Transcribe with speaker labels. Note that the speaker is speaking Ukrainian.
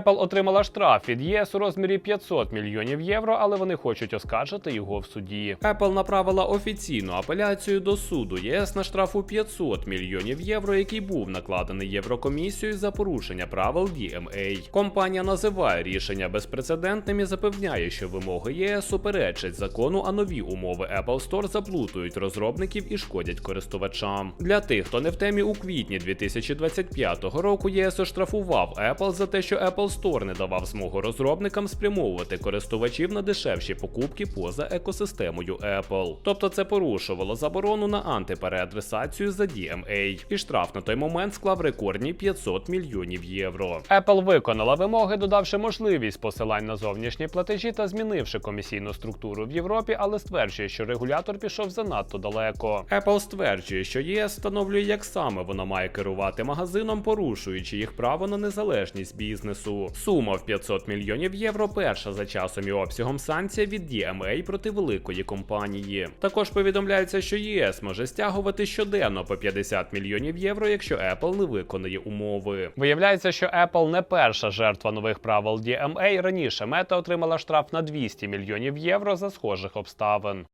Speaker 1: Apple отримала штраф від ЄС у розмірі 500 мільйонів євро, але вони хочуть оскаржити його в суді. Apple направила офіційну апеляцію до суду ЄС на штраф у 500 мільйонів євро, який був накладений Єврокомісією за порушення правил DMA. Компанія називає рішення безпрецедентним і запевняє, що вимоги ЄС суперечать закону, а нові умови Apple Store заплутують розробників і шкодять користувачам. Для тих, хто не в темі у квітні 2025 року ЄС оштрафував Apple за те, що Apple Store не давав змогу розробникам спрямовувати користувачів на дешевші покупки поза екосистемою Apple. Тобто це порушувало заборону на антипереадресацію за DMA. І штраф на той момент склав рекордні 500 мільйонів євро. Apple виконала вимоги, додавши можливість посилань на зовнішні платежі та змінивши комісійну структуру в Європі, але стверджує, що регулятор пішов занадто далеко. Apple стверджує, що ЄС встановлює, як саме вона має керувати магазином, порушуючи їх право на незалежність бізнесу. Сума в 500 мільйонів євро перша за часом і обсягом санкція від DMA проти великої компанії. Також повідомляється, що ЄС може стягувати щоденно по 50 мільйонів євро, якщо Apple не виконає умови. Виявляється, що Apple не перша жертва нових правил DMA. Раніше Мета отримала штраф на 200 мільйонів євро за схожих обставин.